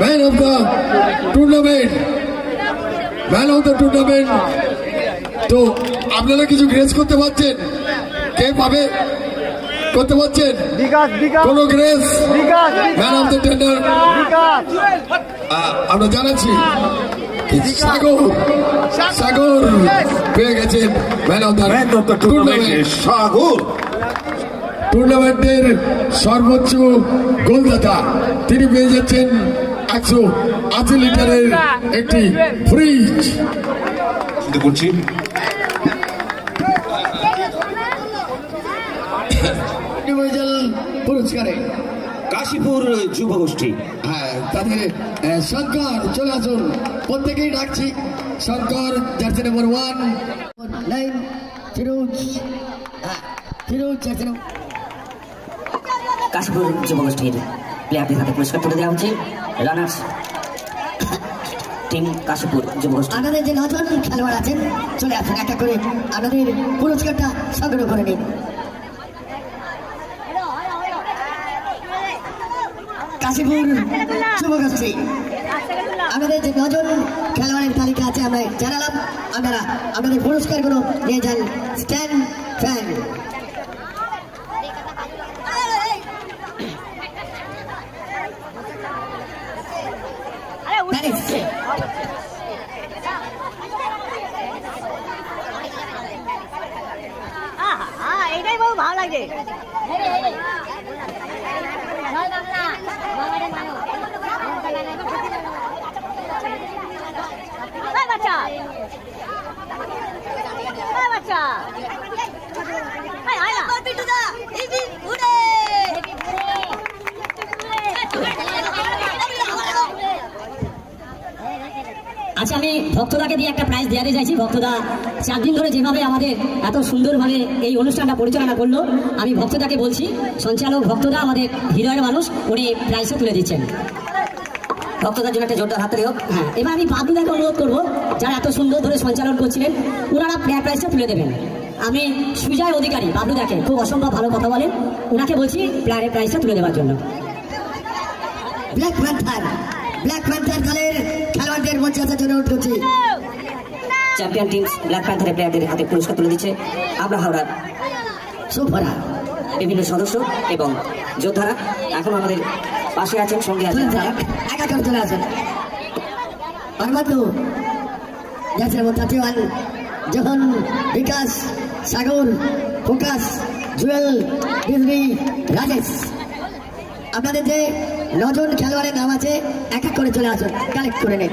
Man of the tournament man of the tournament তো আপনারা কিছু গ্রেস করতে পারছেন? কে পাবে? করতে পারছেন? কোন grace man of the tender আমরা জানাচ্ছি সাগর? সাগর পেয়ে গেছেন man of the man of the tournament Sagar. টুর্নামেন্টের সর্বোচ্চ গোলদাতা। তিনি পেয়ে যাচ্ছেন একশো আশি লিটারের একটি ফ্রিজ করছি। পুরস্কারে। কাশীপুর যুব গোষ্ঠী। হ্যাঁ তাদের শঙ্কর চলে আসুন। প্রত্যেকেই ডাকছি। Shankar jersey number one nine Firoz. হ্যাঁ, ফিরোজ জার্সি নম্বর কাশীপুর যুবগোষ্ঠীর প্লেয়ারদের হাতে পুরস্কার তুলে দেওয়া হচ্ছে। রানার্স টিম কাশীপুর যুবগোষ্ঠী। আমাদের যে নজন খেলোয়াড় আছেন, চলে আসুন একটা করে। আমাদের পুরস্কারটা সংগ্রহ করে নিন। কাশীপুর যুবগোষ্ঠী। আমাদের যে নজন খেলোয়াড়ের তালিকা আছে, আমরা জানালাম। আপনারা আমাদের পুরস্কারগুলো নিয়ে যান। Stand fan. আচ্ছা আমি ভক্তদাকে দিয়ে একটা প্রাইজ দেওয়াতে চাইছি। ভক্তদা চার দিন ধরে যেভাবে আমাদের এত সুন্দরভাবে এই অনুষ্ঠানটা পরিচালনা করল, আমি ভক্তদাকে বলছি, সঞ্চালক ভক্তদা আমাদের হৃদয়ের মানুষ, উনি প্রাইজও তুলে দিচ্ছেন। ভক্তদার জন্য একটা জোরদার হাতে হোক। হ্যাঁ এবার আমি বাবুদাকে অনুরোধ করব, যারা এত সুন্দর ধরে সঞ্চালন করছিলেন ওনারা প্রাইজটা তুলে দেবেন। আমি সুজয় অধিকারী, বাবুদাকে খুব অসম্ভব ভালো কথা বলেন ওনাকে বলছি প্লেয়ারের প্রাইজটা তুলে দেওয়ার জন্য। ব্ল্যাক ব্ল্যাক প্যান্থার মঞ্চে আসার জন্য অনুরোধ করছি। চ্যাম্পিয়ন টিম ব্ল্যাক প্যান্থারের প্লেয়ারদের হাতে পুরস্কার তুলে দিচ্ছে আমরা হাওড়ার সুফরা। বিভিন্ন সদস্য এবং যোদ্ধারা এখন আমাদের পাশে আছেন সঙ্গে আছেন। একা করে চলে আসুন অনবদ্য যাচ্ছে নম্বর যখন বিকাশ সাগর ফোকাস জুয়েল ডিজনি রাজেশ। আপনাদের যে নজন খেলোয়াড়ের নাম আছে এক এক করে চলে আসুন কালেক্ট করে নিন।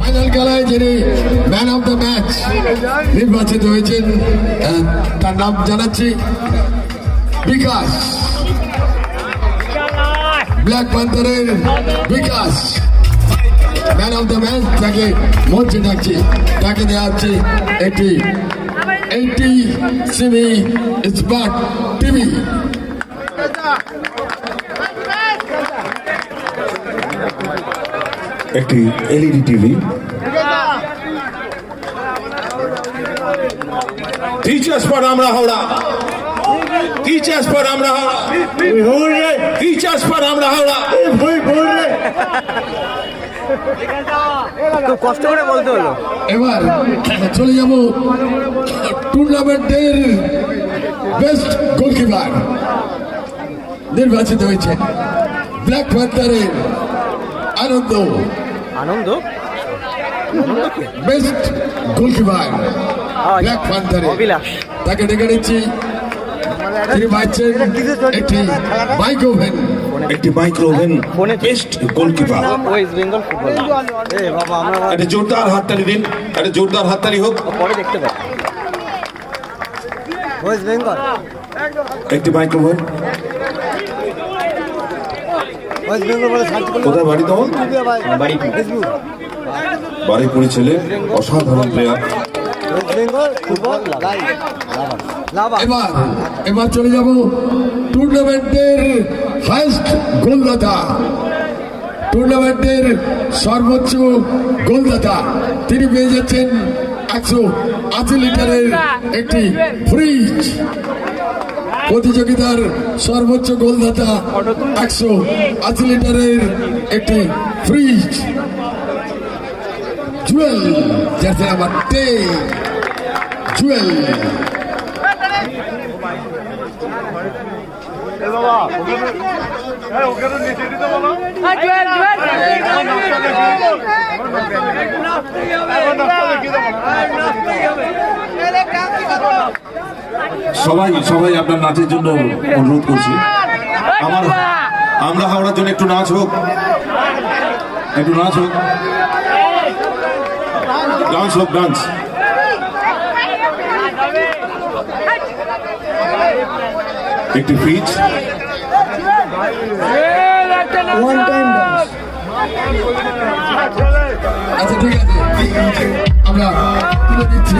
ফাইনাল খেলায় যিনি ম্যান অফ দ্য ম্যাচ নির্বাচিত হয়েছেন তার নাম জানাচ্ছি Bikash. Black প্যান্থারের Bikash. Man of the match তাকে মঞ্চে ডাকছি, তাকে দেওয়া হচ্ছে একটি এইটি সিমি স্মার্ট টিভি একটি এলইডি টিভি টিচার্স পর আমরা হাওড়া টিচার্স পর আমরা হাওড়া টিচার্স পর আমরা হাওড়া খুব কষ্ট করে বলতে হলো। এবার চলে যাব টুর্নামেন্টের বেস্ট গোলকিপার নির্বাচিত হয়েছে। Black প্যান্থারের Anand. Anand? Best goalkeeper black প্যান্থারে Abilash. তাকে ডেকে নিচ্ছি। তিনি পাচ্ছেন একটি বাইক ওভেন একটি micro best goalkeeper West Bengal football এ একটা জোরদার হাততালি দিন। একটা জোরদার হাততালি হোক। পরে দেখতে পাই ওয়েস্ট বেঙ্গল একটি মাইক্রো ওভেন ওয়েস্ট বেঙ্গল বলে সার্চ করলে? কোথায় বাড়ি তোমার বাড়ি ফেসবুক বাড়িপুরি ছেলে অসাধারণ player West Bengal football lover lover এবার এবার চলে যাব টুর্নামেন্টের হাইস্ট গোলদাতা। টুর্নামেন্টের সর্বোচ্চ গোলদাতা। তিনি পেয়ে যাচ্ছেন একশো আশি লিটারের একটি ফ্রিজ প্রতিযোগিতার সর্বোচ্চ গোলদাতা একশো আশি লিটারের একটি ফ্রিজ জুয়েল, যার আমার টেন জুয়েল। সবাই সবাই আপনার নাচের জন্য অনুরোধ করছি। আমার আমরা হাওড়ার জন্য একটু নাচ হোক। একটু নাচ হোক। ডান্স হোক ডান্স একটি ফ্রিজ। আচ্ছা ঠিক আছে। আমরা তুলে দিচ্ছি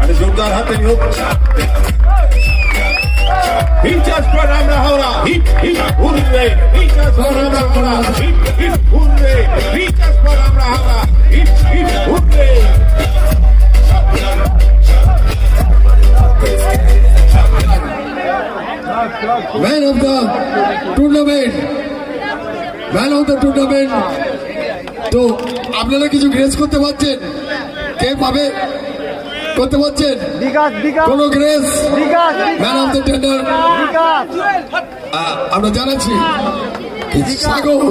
আরে জোরদার হাতে হোক হিচাস পর আমরা হাওড়া। হিট হিট উড়বে হিচাস পর আমরা হাওড়া। হিট হিট উড়বে হিচাস পর আমরা হাওড়া। হিট হিট উড়বে man of the tournament man of the tournament তো আপনারা কিছু গ্রেস করতে পারছেন? কে পাবে? করতে পারছেন? বিকাশ বিকাশ। কোন grace Bikash man of the tender আমরা জানাচ্ছি সাগর?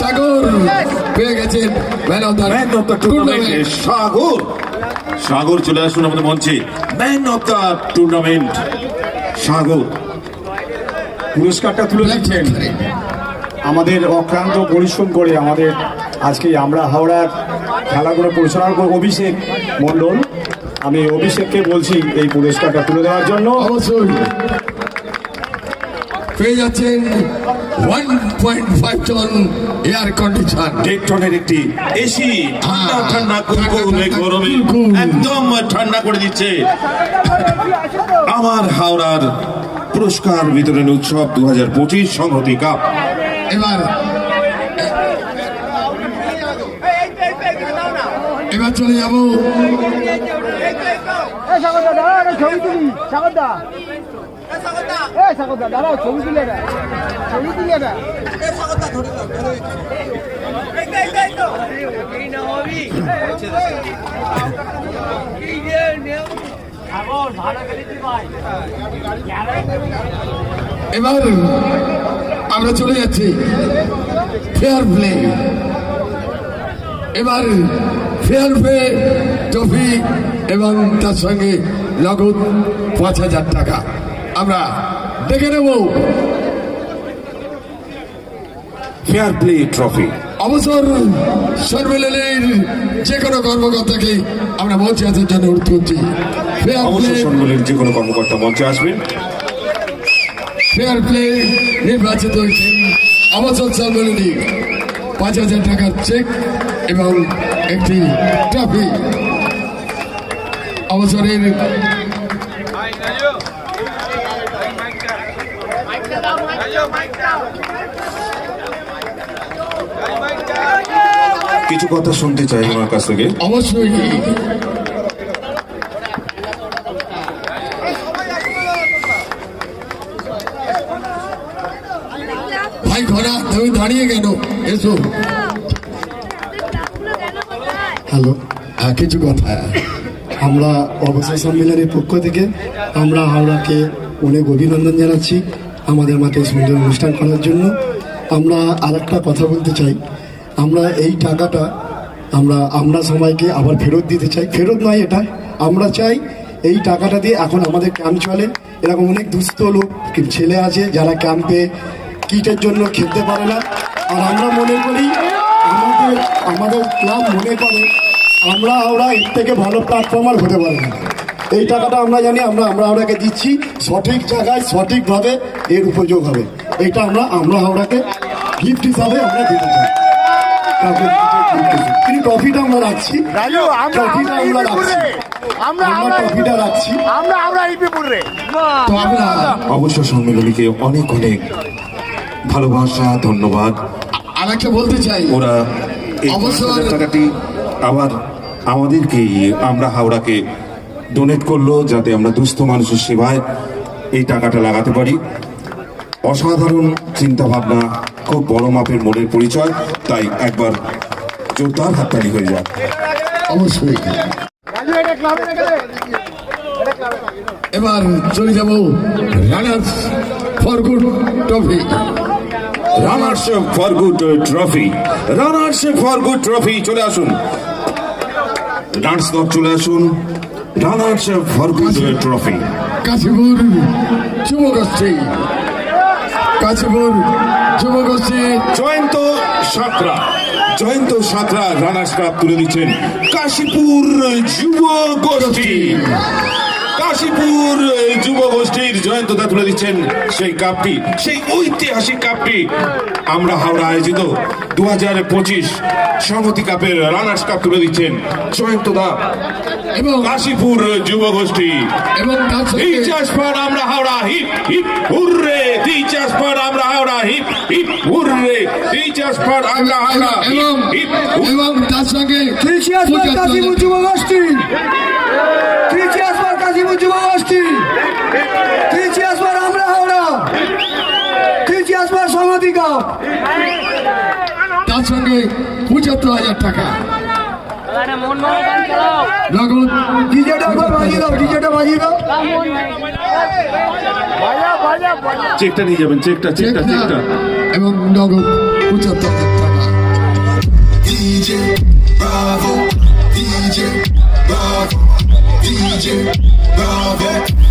সাগর। পেয়ে গেছেন man of the man of the tournament Sagar. Sagar চলে আসুন আমাদের মঞ্চে। Man of the tournament Sagar. পুরস্কারটা তুলে দিচ্ছেন। আমাদের অক্লান্ত পরিশ্রম করে আমাদের আজকে আমরা হাওড়ার খেলাগুলো পরিচালনা করে অভিষেক মণ্ডল। আমি অভিষেককে বলছি এই পুরস্কারটা তুলে দেওয়ার জন্য। অবশ্যই। পেয়ে যাচ্ছেন one point five ton air condition দেড় টনের একটি এসি ঠান্ডা ঠান্ডা এই গরমে। একদম ঠান্ডা করে দিচ্ছে। আমার হাওড়ার পুরস্কার বিতরণ উৎসব দু হাজার পঁচিশ সংহতি কাপ। এবার এবার চলে যাব। তুলি সাগরদা, দাঁড়াও, ছবি তুলে ছবি তুলে এবার আমরা চলে যাচ্ছি ফেয়ার প্লে এবার ফেয়ার প্লে ট্রফি এবং তার সঙ্গে নগদ পাঁচ হাজার টাকা। আমরা দেখে নেব। ফেয়ার প্লে ট্রফি অবসর সম্মেলনের যে কোনো কর্মকর্তাকে আমরা মঞ্চে আসার জন্য অনুরোধ করছি। ফেয়ার অবসর সম্মেলনের যে কোনো কর্মকর্তা মঞ্চে আসবেন। ফেয়ার প্লে নির্বাচিত হয়েছেন অবসর সম্মেলনী পাঁচ হাজার টাকার চেক এবং একটি ট্রফি অবসরের কিছু কথা শুনতে চাই আমার কাছ থেকে। অবশ্যই। ভাই ঘোড়া তুমি দাঁড়িয়ে কেন? এসো। হ্যালো। হ্যাঁ, কিছু কথা। আমরা অবসর সম্মেলনের পক্ষ থেকে আমরা হাওড়াকে অনেক অভিনন্দন জানাচ্ছি। আমাদের মাঠে সুন্দর অনুষ্ঠান করার জন্য আমরা আর কথা বলতে চাই। আমরা এই টাকাটা আমরা আমরা সবাইকে আবার ফেরত দিতে চাই। ফেরত নয় এটা, আমরা চাই এই টাকাটা দিয়ে এখন আমাদের ক্যাম্প চলে। এরকম অনেক দুস্থ লোক, ছেলে আছে যারা ক্যাম্পে কিটের জন্য খেলতে পারে না। আর আমরা মনে করি আমাদের আমাদের ক্লাব মনে করে আমরা আমরা এর থেকে ভালো প্ল্যাটফর্মার হতে পারি না। এই টাকাটা আমরা জানি, আমরা আমরা হাওড়াকে দিচ্ছি। সঠিক জায়গায়, সঠিকভাবে এর উপযোগ হবে। এটা আমরা আমরা হাওড়াকে গিফট হিসাবে আমরা দিতে চাই। ট্রফিটা আমরা রাখছি। ট্রফিটা আমরা রাখছি। ট্রফিটা রাখছি। আমরা আমরা ইপিপুর তো আমরা অবশ্য সম্মেলনীকে অনেক অনেক ভালোবাসা ধন্যবাদ। আর একটা বলতে চাই ওরা অবসর- টাকাটি আবার আমাদেরকেই আমরা হাওড়াকে ডোনেট করল যাতে আমরা দুস্থ মানুষের সেবায় এই টাকাটা লাগাতে পারি। অসাধারণ চিন্তা ভাবনা খুব বড় মাপের মনের পরিচয় তাই একবার জোরদার হাততালি হয়ে যায় অবশ্যই। এবার চলে যাব runners for good trophy. Runners for good trophy runners for good trophy চলে আসুন। ডান্স দল চলে আসুন runners for good trophy. Kashipur যুবগোষ্ঠী Kashipur যুবগোষ্ঠী জয়ন্ত সাঁতরা। জয়ন্ত সাঁতরা রানার্স কাপ তুলে দিচ্ছেন কাশীপুর যুব গোষ্ঠী। কাশীপুর যুব গোষ্ঠীর জয়ন্তদা তুলে দিচ্ছেন সেই কাপটি সেই ঐতিহাসিক কাপটি আমরা হাওড়া আয়োজিত দু হাজার পঁচিশ সংহতি কাপের রানার্স কাপ তুলে দিচ্ছেন জয়ন্তদা এবং কাশীপুর যুব গোষ্ঠী। এবং টিচার্স ফর আমরা Howrah hip hip hurray. Teachers for আমরা Howrah hip hip hurray. Teachers for আমরা হাওড়া এবং হিপ হিপ এবং তার সঙ্গে ত্রিচিয়াসবার কাশীপুর যুবগোষ্ঠী ত্রিচিয়াসবার কাশীপুর যুবগোষ্ঠী ত্রিচিয়াসবার আমরা হাওড়া ত্রিচিয়াসবার সমাধি কাপ তার সঙ্গে পঁচাত্তর হাজার টাকা। নগদ ডিজেটা একবার বাজিয়ে দাও ডিজেটা বাজিয়ে দাও। চেকটা নিয়ে যাবেন চেকটা চেকটা চেকটা এবং নগদ পঁচাত্তর হাজার টাকা। DJ Bravo, DJ Bravo, DJ Bravo,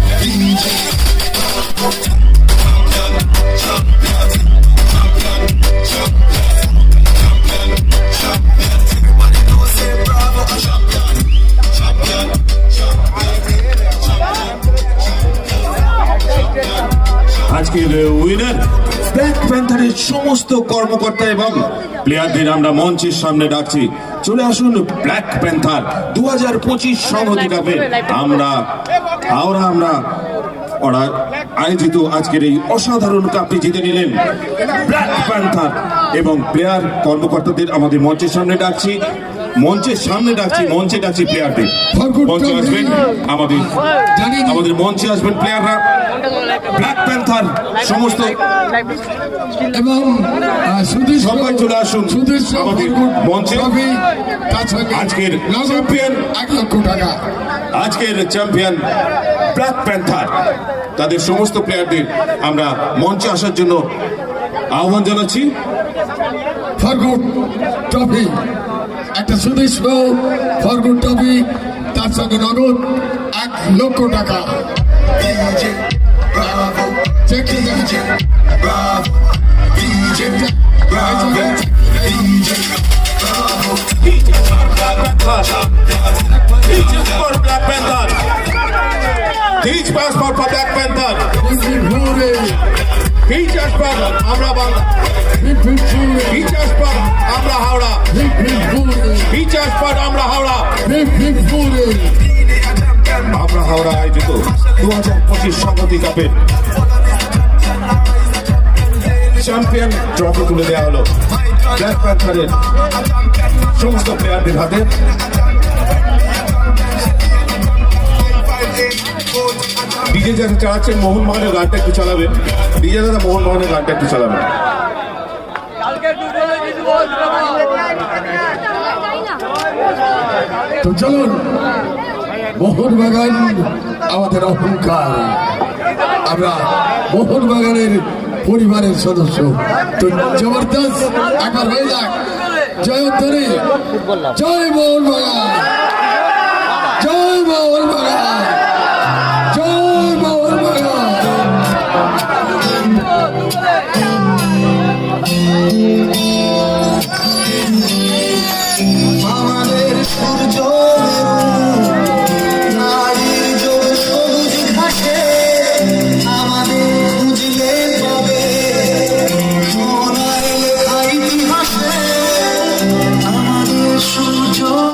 সমস্ত কর্মকর্তা এবং প্লেয়ারদের আমরা মঞ্চের সামনে ডাকছি। চলে আসুন ব্ল্যাক প্যান্থার দু হাজার পঁচিশ সংহতি কাপে আমরা আমরা আমরা ওরা আয়োজিত আজকের এই অসাধারণ কাপটি জিতে নিলেন ব্ল্যাক প্যান্থার এবং প্লেয়ার কর্মকর্তাদের আমাদের মঞ্চের সামনে ডাকছি। মঞ্চের সামনে ডাকছি মঞ্চে ডাকছি প্লেয়ারদের মঞ্চে আসবেন আমাদের জানি আমাদের মঞ্চে আসবেন প্লেয়াররা ব্ল্যাক প্যান্থার সমস্ত। এবং সবাই চলে আসুন। আমাদের মঞ্চে। আজকের চ্যাম্পিয়ন। এক লক্ষ টাকা। আজকের চ্যাম্পিয়ন ব্ল্যাক প্যান্থার তাদের সমস্ত প্লেয়ারদের আমরা মঞ্চে আসার জন্য আহ্বান জানাচ্ছি। ফরগুড ট্রফি একটা সুদৃশ্য ফর্মুল টপি তার সঙ্গে নগদ এক লক্ষ টাকা। আমরা বাংলা আমরা হাওড়া। Teachers for আমরা হাওড়া আমরা হাওড়া আয়োজিত দু হাজার পঁচিশ সংহতি কাপের চ্যাম্পিয়ন ট্রফি তুলে দেওয়া হলো। ব্ল্যাক প্যান্থারের সমস্ত প্লেয়ারদের হাতে। ডিজে যারা চালাচ্ছেন মোহনবাগানের গানটা একটু চালাবেন ডিজে দাদা মোহনবাগানের গানটা একটু চালাবেন তো চলুন। মোহনবাগান আমাদের অহংকার। আমরা মোহনবাগানের পরিবারের সদস্য। তো জবরদস্ত একবার হয়ে যাক। জয় মোহন বাগান জয় মোহন